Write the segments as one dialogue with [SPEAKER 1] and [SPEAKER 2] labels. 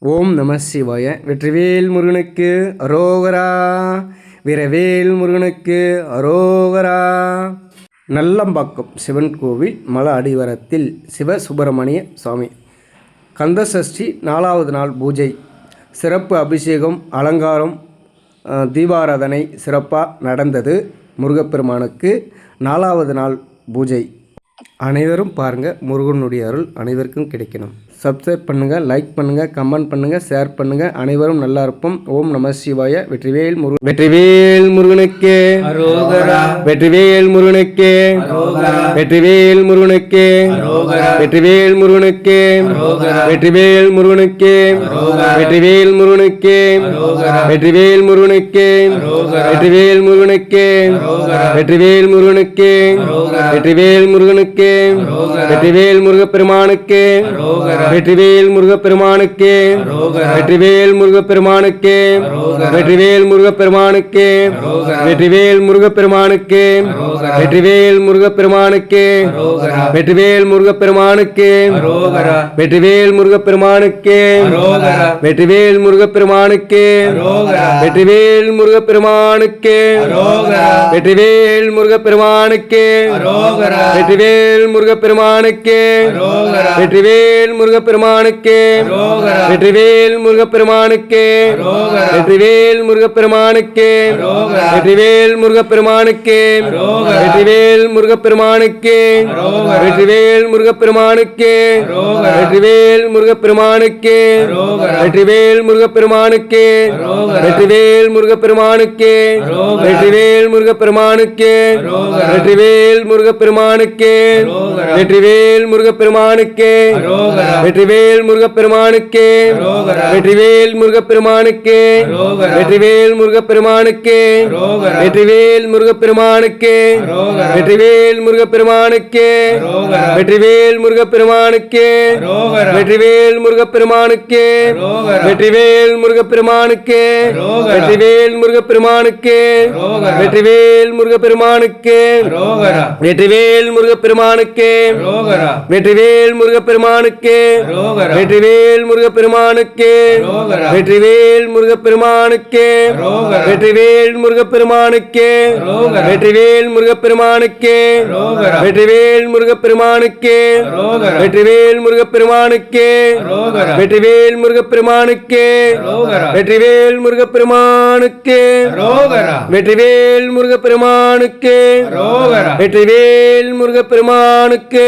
[SPEAKER 1] ஓம் நம சிவாய வெற்றிவேல் முருகனுக்கு அரோகரா. வீரவேல் முருகனுக்கு அரோகரா. நல்லம்பாக்கம் சிவன் கோவில் மல சிவ சுப்பிரமணிய சுவாமி. கந்தசஷ்டி நாலாவது நாள் பூஜை. சிறப்பு அபிஷேகம் அலங்காரம் தீபாராதனை சிறப்பாக நடந்தது முருகப்பெருமானுக்கு நாலாவது நாள் பூஜை. அனைவரும் பாருங்கள் முருகனுடைய அருள் அனைவருக்கும் கிடைக்கணும். சப்ஸ்கிரைப் பண்ணுங்கள் லைக் பண்ணுங்கள் கமெண்ட் பண்ணுங்கள் ஷேர் பண்ணுங்கள் அனைவரும் நல்லா இருப்போம் ஓம் நம சிவாய வெற்றிவேல் முருகன் வெற்றிவேல் முருகனுக்கு வெற்றிவேல் முருகனுக்கு வெற்றிவேல் முருகனுக்கு வெற்றிவேல் முருகனுக்கு வெற்றிவேல் முருகனுக்கு வெற்றிவேல் முருகனுக்கு வெற்றிவேல் முருகனுக்கு வெற்றிவேல் முருகனுக்கு வெற்றிவேல் முருகனுக்கு வெற்றிவேல் முருகனுக்கு வெற்றிவேல் முருகப்பெருமானுக்கு வெற்றிவேல் முருகப்பெருமானுக்கு வெற்றிவேல் முருகப்பெருமானுக்கு வெற்றிவேல் முருகப்பெருமானுக்கு வெற்றிவேல் முருகப்பெருமானுக்கு வெற்றிவேல் முருகப்பெருமானுக்கு வெற்றிவேல் முருகப்பெருமானுக்கு வெற்றிவேல் முருகப்பெருமானுக்கு வெற்றிவேல் முருகப்பெருமானுக்கு வெற்றிவேல் முருகப்பெருமானுக்கு வெற்றிவேல் முருகப்பெருமானுக்கு வெற்றிவேல் முருகப்பெருமானுக்கு வெற்றிவேல் முருகப்பெருமானுக்கு வெற்றிவேல் முருகப்பெருமானுக்கு வெற்றிவேல் முருகப்பெருமானுக்கு வெற்றிவேல் முருகப்பெருமானுக்கு வெற்றிவேல் முருகப்பெருமானுக்கு வெற்றிவேல் முருகப்பெருமானுக்கு வெற்றிவேல் முருகப்பெருமானுக்கு வெற்றிவேல் முருகப்பெருமானுக்கு வெற்றிவேல் முருகப்பெருமானுக்கு வெற்றிவேல் முருகப்பெருமானுக்கு வெற்றிவேல் முருகப்பெருமானுக்கு வெற்றிவேல் முருகப்பெருமானுக்கு வெற்றிவேல் முருகப்பெருமானுக்கு வெற்றிவேல் முருகப்பெருமானுக்கு வெற்றிவேல் முருகப்பெருமானுக்கு வெற்றிவேல் முருகப்பெருமானுக்கு வெற்றிவேல் முருகப்பெருமானுக்கு வெற்றிவேல் முருகப்பெருமானுக்கு வெற்றிவேல் முருகப்பெருமானுக்கு வெற்றிவேல் முருகப்பெருமானுக்கு வெற்றிவேல் முருகப்பெருமானுக்கு வெற்றிவேல் முருகப்பெருமானுக்கு வெற்றிவேல் முருகப்பெருமானுக்கு வெற்றிவேல் முருகப்பெருமானுக்கு வெற்றிவேல் முருகப்பெருமானுக்கு வெற்றிவேல் முருகப்பெருமானுக்கு வெற்றிவேல் முருகப்பெருமானுக்கு வெற்றிவேல் முருகப்பெருமானுக்கு வெற்றிவேல் முருகப்பெருமானுக்கு வெற்றிவேல் முருகப்பெருமானுக்கு வெற்றிவேல் முருகப்பெருமானுக்கு வெற்றிவேல் முருகப்பெருமானுக்கு வெற்றிவேல் முருகப்பெருமானுக்கு வெற்றிவேல் முருகப்பெருமானுக்கு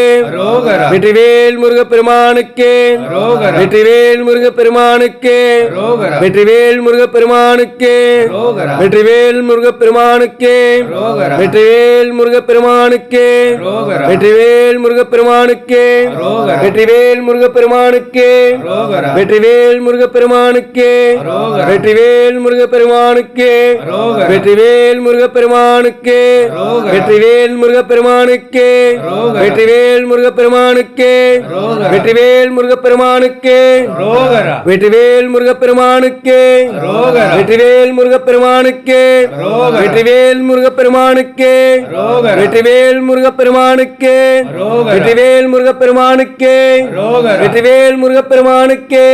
[SPEAKER 1] வெற்றிவேல் முருகப்பெருமானுக்கு வெற்றிவேல் முருகப்பெருமானுக்கு வெற்றிவேல் முருகப்பெருமானுக்கு வெற்றிவேல் முருகப்பெருமானுக்கு வெற்றிவேல் முருகப்பெருமானுக்கு வெற்றிவேல் முருகப்பெருமானுக்கு வெற்றிவேல் முருகப்பெருமானுக்கு வெற்றிவேல் முருகப்பெருமானுக்கு வெற்றிவேல் முருகப்பெருமானுக்கு வெற்றிவேல் முருகப்பெருமானுக்கு வெற்றிவேல் முருகப்பெருமானுக்கு வெற்றிவேல் முருகப்பெருமானுக்கு வெற்றிவேல் முருகப்பெருமானுக்கு வெற்றிவேல் முருகப்பெருமானுக்கு வெற்றிவேல் முருகப்பெருமானுக்கு வெற்றிவேல் முருகப்பெருமானுக்கு வெற்றிவேல் முருகப்பெருமானுக்கு வெற்றிவேல் முருகப்பெருமானுக்கு வெற்றிவேல் முருகப்பெருமானுக்கு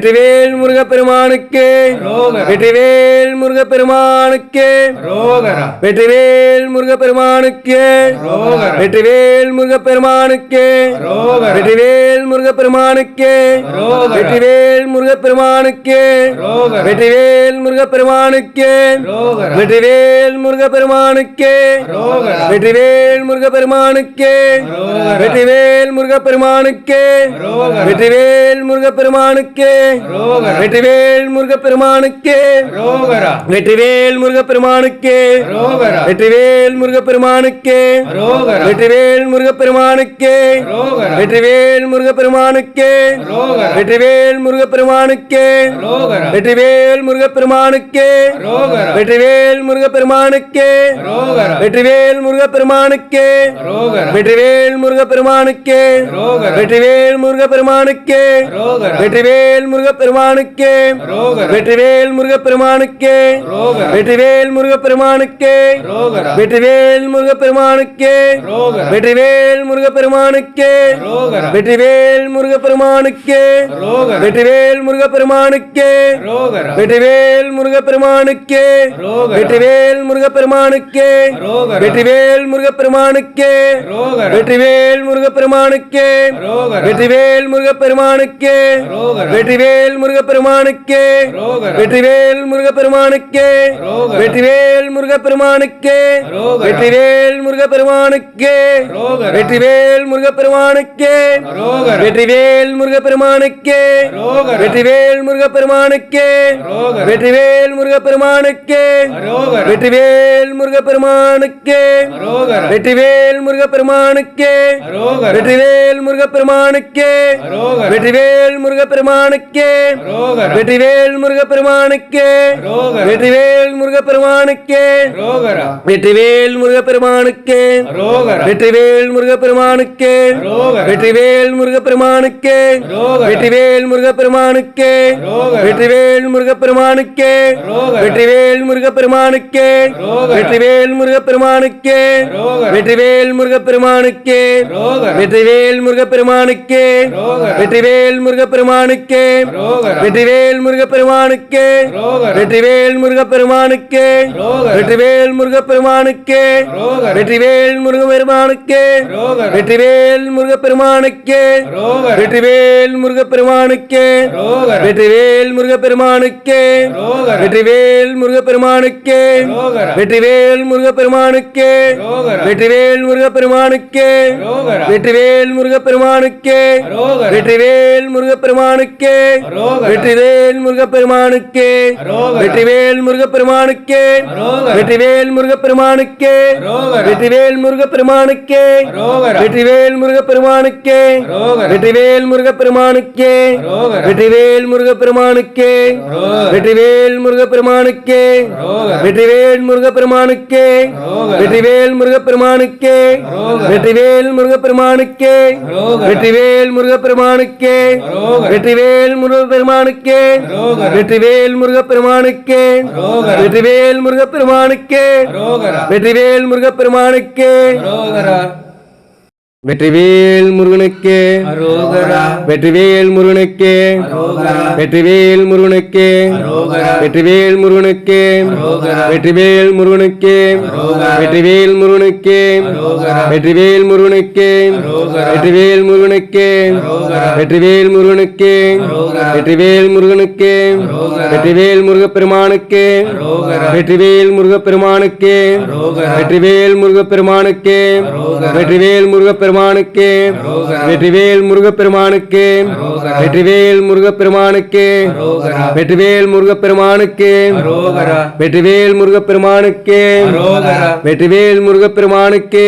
[SPEAKER 1] வெற்றிவேல் முருகப்பெருமானுக்கு வெற்றிவேல் முருகப்பெருமானுக்கு வெற்றிவேல் முருகப்பெருமானுக்கு வெற்றிவேல் முருகப்பெருமானுக்கு வெற்றிவேல் முருகப்பெருமானுக்கு வெற்றிவேல் முருகப்பெருமானுக்கு வெற்றிவேல் முருகப்பெருமானுக்கு வெற்றிவேல் முருகப்பெருமானுக்கு வெற்றிவேல் முருகப்பெருமானுக்கு வெற்றிவேல் முருகப்பெருமானுக்கு வெற்றிவேல் முருகப்பெருமானுக்கு வெற்றிவேல் முருகப்பெருமானுக்கு வெற்றிவேல் முருகப்பெருமானுக்கு வெற்றிவேல் முருகப்பெருமானுக்கு வெற்றிவேல் முருகப்பெருமானுக்கு வெற்றிவேல் முருகப்பெருமானுக்கு வெற்றிவேல் முருகப்பெருமானுக்கு வெற்றிவேல் முருகப்பெருமானுக்கு வெற்றிவேல் முருகப்பெருமானுக்கு வெற்றிவேல் முருகப்பெருமானுக்கு வெற்றிவேல் முருகப்பெருமானுக்கு வெற்றிவேல் முருகப்பெருமானுக்கு வெற்றிவேல் முருகப்பெருமானுக்கு வெற்றிவேல் முருகப்பெருமானுக்கு வெற்றிவேல் முருகப்பெருமானுக்கு வெற்றிவேல் முருகப்பெருமானுக்கு வெற்றிவேல் முருகப்பெருமானுக்கு வெற்றிவேல் வெற்றிவேல் முருகப்பெருமானுக்கு. வெற்றிவேல் முருகப்பெருமானுக்கு. வெற்றிவேல் முருகப்பெருமானுக்கு. வெற்றிவேல் முருகப்பெருமானுக்கு. வெற்றிவேல் முருகப்பெருமானுக்கு. வெற்றிவேல் முருகப்பெருமானுக்கு. வெற்றிவேல் முருகப்பெருமானுக்கு. வெற்றிவேல் முருகப்பெருமானுக்கு. வெற்றிவேல் முருகப்பெருமானுக்கு. வெற்றிவேல் முருகப்பெருமானுக்கு. வெற்றிவேல் முருகப்பெருமானுக்கு. வெற்றிவேல் முருகப்பெருமானுக்கு. வெற்றிவேல் முருகப்பெருமானுக்கு. வெற்றிவேல் முருகப்பெருமானுக்கு. வெற்றிவேல் முருகப்பெருமானுக்கு. வெற்றிவேல் முருகப்பெருமானுக்கு. வெற்றிவேல் முருகப்பெருமானுக்கு. வெற்றிவேல் முருகப்பெருமானுக்கு. வெற்றிவேல் முருகப்பெருமானுக்கு. வெற்றிவேல் முருகப்பெருமானுக்கு. வெற்றிவேல் முருகப்பெருமானுக்கு. வெற்றிவேல் முருகப்பெருமானுக்கு. வெற்றிவேல் முருகப்பெருமானுக்கு. வெற்றிவேல் முருகப்பெருமானுக்கு. வெற்றிவேல் முருகப்பெருமானுக்கு. வெற்றிவேல் முருகப்பெருமானுக்கு. வெற்றிவேல் முருகப்பெருமானுக்கு. வெற்றிவேல் முருகப்பெருமானுக்கு. வெற்றிவேல் முருகப்பெருமானுக்கு. வெற்றிவேல் முருகப்பெருமானுக்கு. வெற்றிவேல் முருகப்பெருமானுக்கு. வெற்றிவேல் முருகப்பெருமானுக்கு. வெற்றிவேல் முருகப்பெருமானுக்கு. வெற்றிவேல் முருகப்பெருமானுக்கு. வெற்றிவேல் முருகப்பெருமானுக்கு. வெற்றிவேல் முருகப்பெருமானுக்கு. வெற்றிவேல் முருகப்பெருமானுக்கு. வெற்றிவேல் முருகப்பெருமானுக்கு. வெற்றிவேல் முருகப்பெருமானுக்கு. வெற்றிவேல் முருகப்பெருமானுக்கு. வெற்றிவேல் முருகப்பெருமானுக்கு. வெற்றிவேல் முருகப்பெருமானுக்கு. வெற்றிவேல் முருகப்பெருமானுக்கு. வெற்றிவேல் முருகப்பெருமானுக்கு. வெற்றிவேல் முருகப்பெருமானுக்கு. வெற்றிவேல் முருகப்பெருமானுக்கு. வெற்றிவேல் முருகப்பெருமானுக்கு. வெற்றிவேல் முருகப்பெருமானுக்கு. வெற்றிவேல் முருகப்பெருமானுக்கு. வெற்றிவேல் முருகப்பெருமானுக்கு. வெற்றிவேல் முருகப்பெருமானுக்கு. வெற்றிவேல் முருகப்பெருமானுக்கு. வெற்றிவேல் முருகப்பெருமானுக்கு. வெற்றிவேல் முருகப்பெருமானுக்கு. வெற்றிவேல் முருகப்பெருமானுக்கு. வெற்றிவேல் முருகப்பெருமானுக்கு. வெற்றிவேல் முருகப்பெருமானுக்கு. வெற்றிவேல் முருகப்பெருமானுக்கு. வெற்றிவேல் முருகப்பெருமானுக்கு. வெற்றிவேல் முருகனுக்கு. வெற்றிவேல் முருகனுக்கு. வெற்றிவேல் முருகனுக்கு. வெற்றிவேல் முருகனுக்கு. வெற்றிவேல் முருகனுக்கு. வெற்றிவேல் முருகனுக்கு. வெற்றிவேல் முருகனுக்கு. வெற்றிவேல் முருகனுக்கு. வெற்றிவேல் முருகனுக்கு. வெற்றிவேல் முருகனுக்கு. வெற்றிவேல் முருகப்பெருமானுக்கு. வெற்றிவேல் முருகப்பெருமானுக்கு. வெற்றிவேல் முருகப்பெருமானுக்கு. வெற்றிவேல் முருகப்பெருமானுக்கு
[SPEAKER 2] அரோகரா.
[SPEAKER 1] வெற்றிவேல் முருகப்பெருமானுக்கு. வெற்றிவேல் முருகப்பெருமானுக்கு. வெற்றிவேல் முருகப்பெருமானுக்கு. வெற்றிவேல் முருகப்பெருமானுக்கு. வெற்றிவேல் முருகப்பெருமானுக்கு.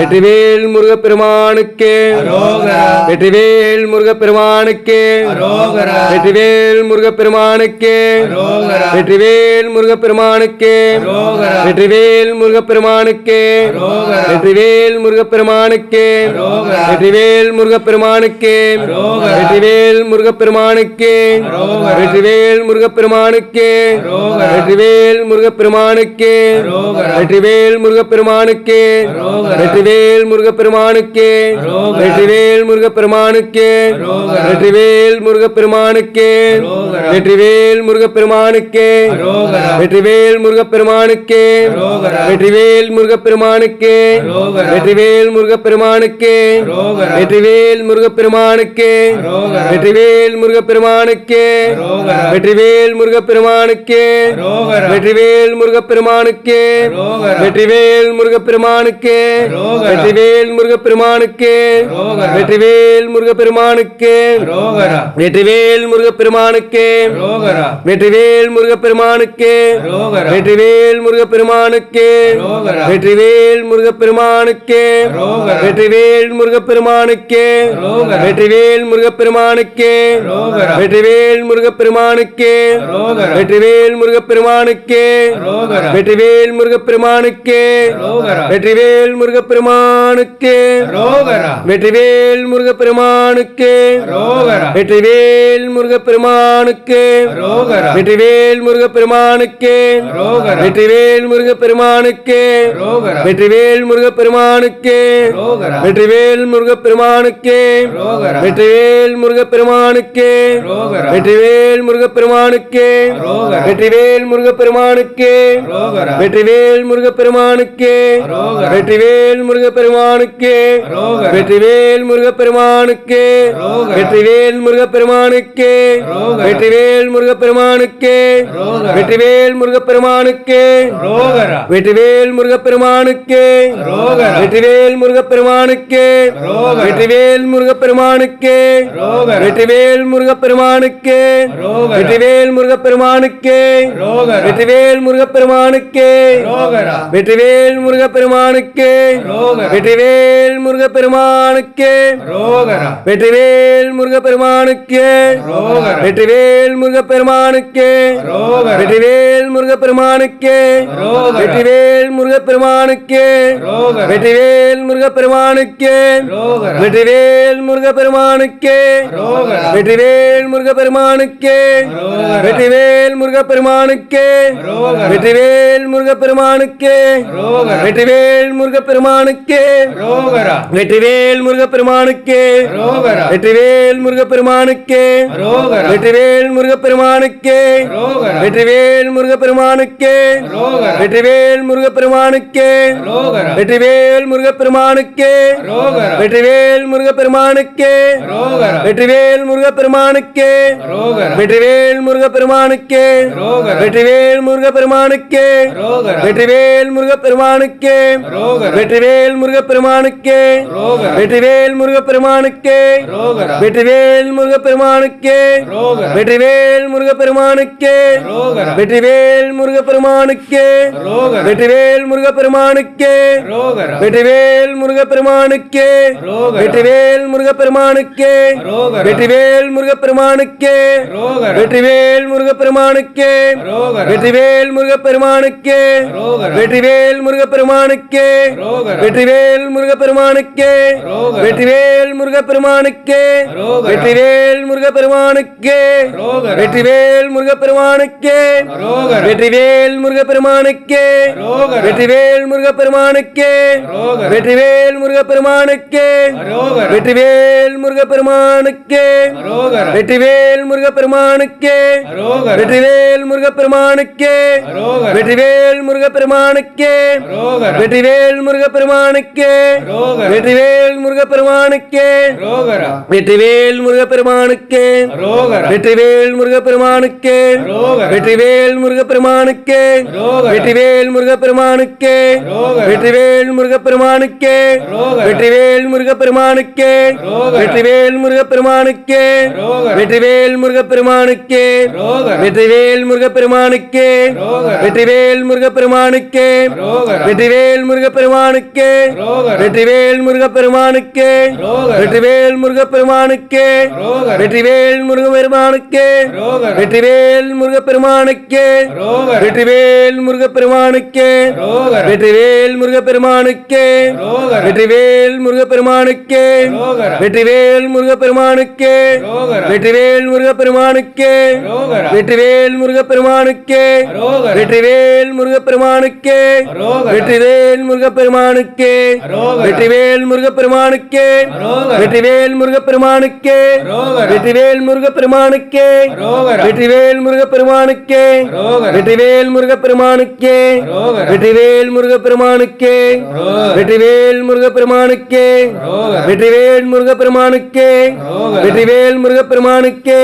[SPEAKER 1] வெற்றிவேல் முருகப்பெருமானுக்கு. வெற்றிவேல் முருகப்பெருமானுக்கு. வெற்றிவேல் முருகப்பெருமானுக்கு. வெற்றிவேல் முருகப்பெருமானுக்கு. வெற்றிவேல் முருகப்பெருமானுக்கு. வெற்றிவேல் முருகப்பெருமானுக்கு
[SPEAKER 2] அரோகரா.
[SPEAKER 1] வெற்றிவேல் முருகப்பெருமானுக்கு. வெற்றிவேல் முருகப்பெருமானுக்கு. வெற்றிவேல் முருகப்பெருமானுக்கு. வெற்றிவேல் முருகப்பெருமானுக்கு. வெற்றிவேல் முருகப்பெருமானுக்கு. வெற்றிவேல் முருகப்பெருமானுக்கு. வெற்றிவேல் முருகப்பெருமானுக்கு. வெற்றிவேல் முருகப்பெருமானுக்கு. வெற்றிவேல் முருகப்பெருமானுக்கு. வெற்றிவேல் முருகப்பெருமானுக்கு. வெற்றிவேல் முருகப்பெருமானுக்கு. வெற்றிவேல் முருகப்பெருமானுக்கு. வெற்றிவேல் முருகப்பெருமானுக்கு. வெற்றிவேல் முருகப்பெருமானுக்கு. வெற்றிவேல் முருகப்பெருமானுக்கு. வெற்றிவேல் முருகப்பெருமானுக்கு. வெற்றிவேல் முருகப்பெருமானுக்கு. வெற்றிவேல் முருகப்பெருமானுக்கு. வெற்றிவேல் முருகப்பெருமானுக்கு. வெற்றிவேல் முருகப்பெருமானுக்கு. வெற்றிவேல் முருகப்பெருமானுக்கு. வெற்றிவேல் முருகப்பெருமானுக்கு. வெற்றிவேல் முருகப்பெருமானுக்கு. வெற்றிவேல் முருகப்பெருமானுக்கு. வெற்றிவேல் முருகப்பெருமானுக்கு. வெற்றிவேல் முருகப்பெருமானுக்கு. வெற்றிவேல் முருகப்பெருமானுக்கு. வெற்றிவேல் முருகப்பெருமானுக்கு. வெற்றிவேல் முருகப்பெருமானுக்கு. வெற்றிவேல் முருகப்பெருமானுக்கு. வெற்றிவேல் முருகப்பெருமானுக்கு. வெற்றிவேல் முருகப்பெருமானுக்கு. வெற்றிவேல் முருகப்பெருமானுக்கு. வெற்றிவேல் முருகப்பெருமானுக்கு வெற்றிவேல் முருகப்பெருமானுக்கு வெற்றிவேல் முருகப்பெருமானுக்கு வெற்றிவேல் முருகப்பெருமானுக்கு வெற்றிவேல் முருகப்பெருமானுக்கு வெற்றிவேல் முருகப்பெருமானுக்கு வெற்றிவேல் முருகப்பெருமானுக்கு வெற்றிவேல் முருகப்பெருமானுக்கு வெற்றிவேல் முருகப்பெருமானுக்கு வெற்றிவேல் முருகப்பெருமானுக்கு வெற்றிவேல் முருகப்பெருமானுக்கு வெற்றிவேல் முருகப்பெருமானுக்கு வெற்றிவேல் முருகப்பெருமானுக்கு
[SPEAKER 2] ரோகரா
[SPEAKER 1] வெற்றிவேல் முருகப்பெருமானுக்கு. வெற்றிவேல் முருகப்பெருமானுக்கு. வெற்றிவேல் முருகப்பெருமானுக்கு. வெற்றிவேல் முருகப்பெருமானுக்கு. வெற்றிவேல் முருகப்பெருமானுக்கு. வெற்றிவேல் முருகப்பெருமானுக்கு. வெற்றிவேல் முருகப்பெருமானுக்கு. வெற்றிவேல் முருகப்பெருமானுக்கு.
[SPEAKER 2] ரோகரா
[SPEAKER 1] வெற்றிவேல் முருகப்பெருமானுக்கு வெற்றிவேல் முருகப்பெருமானுக்கு வெற்றிவேல் முருகப்பெருமானுக்கு வெற்றிவேல் முருகப்பெருமானுக்கு வெற்றிவேல் முருகப்பெருமானுக்கு வெற்றிவேல் முருகப்பெருமானுக்கு வெற்றிவேல் முருகப்பெருமானுக்கு வெற்றிவேல் முருகப்பெருமானுக்கு வெற்றிவேல் முருகப்பெருமானுக்கு வெற்றிவேல் முருகப்பெருமானுக்கு வெற்றிவேல் முருகப்பெருமானுக்கு வெற்றிவேல் முருகப்பெருமானுக்கு வெற்றிவேல் முருகப்பெருமானுக்கு வெற்றிவேல் முருகப்பெருமானுக்கு வெற்றிவேல் முருகப்பெருமானுக்கு வெற்றிவேல் முருகப்பெருமானுக்கு வெற்றிவேல் முருகப்பெருமானுக்கு வெற்றிவேல் முருகப்பெருமானுக்கு வெற்றிவேல் முருகப்பெருமானுக்கு வெற்றிவேல் முருகப்பெருமானுக்கு வெற்றிவேல் முருகப்பெருமானுக்கு வெற்றிவேல் முருகப்பெருமானுக்கு வெற்றிவேல் முருகப்பெருமானுக்கு
[SPEAKER 2] ரோகரா
[SPEAKER 1] வெற்றிவேல் முருகப்பெருமானுக்கு வெற்றிவேல் முருகப்பெருமானுக்கு வெற்றிவேல் முருகப்பெருமானுக்கு வெற்றிவேல் முருகப்பெருமானுக்கு வெற்றிவேல் முருகப்பெருமானுக்கு வெற்றிவேல் முருகப்பெருமானுக்கு வெற்றிவேல் முருகப்பெருமானுக்கு வெற்றிவேல் முருகப்பெருமானுக்கு வெற்றிவேல் முருகப்பெருமானுக்கு வெற்றிவேல் முருகப்பெருமானுக்கு வெற்றிவேல் முருகப்பெருமானுக்கு வெற்றிவேல் முருகப்பெருமானுக்கு வெற்றிவேல் முருகப்பெருமானுக்கு வெற்றிவேல் முருகப்பெருமானுக்கு வெற்றிவேல் முருகப்பெருமானுக்கு வெற்றிவேல் முருகப்பெருமானுக்கு வெற்றிவேல் முருகப்பெருமானுக்கு வெற்றிவேல் முருகப்பெருமானுக்கு வெற்றிவேல் முருகப்பெருமானுக்கு வெற்றிவேல் முருகப்பெருமானுக்கு வெற்றிவேல் முருகப்பெருமானுக்கு வெற்றிவேல் முருகப்பெருமானுக்கு வெற்றிவேல் முருகப்பெருமானுக்கு வெற்றிவேல் முருகப்பெருமானுக்கு வெற்றிவேல் முருகப்பெருமானுக்கு வெற்றிவேல் முருகப்பெருமானுக்கு வெற்றிவேல் முருகப்பெருமானுக்கு வெற்றிவேல் முருகப்பெருமானுக்கு வெற்றிவேல் முருகப்பெருமானுக்கு வெற்றிவேல் முருகப்பெருமானுக்கு வெற்றிவேல் முருகப்பெருமானுக்கு வெற்றிவேல் முருகப்பெருமானுக்கு வெற்றிவேல் முருகப்பெருமானுக்கு வெற்றிவேல் முருகப்பெருமானுக்கு வெற்றிவேல் முருகப்பெருமானுக்கு வெற்றிவேல் முருகப்பெருமானுக்கு வெற்றிவேல் முருகப்பெருமானுக்கு வெற்றிவேல் முருகப்பெருமானுக்கு வெற்றிவேல் முருகப்பெருமானுக்கு வெற்றிவேல் முருகப்பெருமானுக்கு வெற்றிவேல் முருகப்பெருமானுக்கு வெற்றிவேல் முருகப்பெருமானுக்கு வெற்றிவேல் முருகப்பெருமானுக்கு வெற்றிவேல் முருகப்பெருமானுக்கு வெற்றிவேல் முருகப்பெருமானுக்கு வெற்றிவேல் முருகப்பெருமானுக்கு வெற்றிவேல் முருகப்பெருமானுக்கு வெற்றிவேல் முருகப்பெருமானுக்கு வெற்றிவேல் முருகப்பெருமானுக்கு வெற்றிவேல் முருகப்பெருமானுக்கு வெற்றிவேல் முருகப்பெருமானுக்கு வெற்றிவேல் முருகப்பெருமானுக்கு வெற்றிவேல் முருகப்பெருமானுக்கு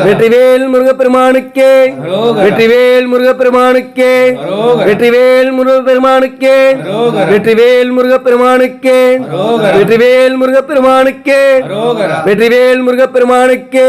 [SPEAKER 1] வெற்றிவேல் முருகப்பெருமானுக்கு வெற்றிவேல் முருகப்பெருமானுக்கு வெற்றிவேல் முருகப்பெருமானுக்கு வெற்றிவேல் முருகப்பெருமானுக்கு வெற்றிவேல் முருகப்பெருமானுக்கு வெற்றிவேல் முருகப்பெருமானுக்கு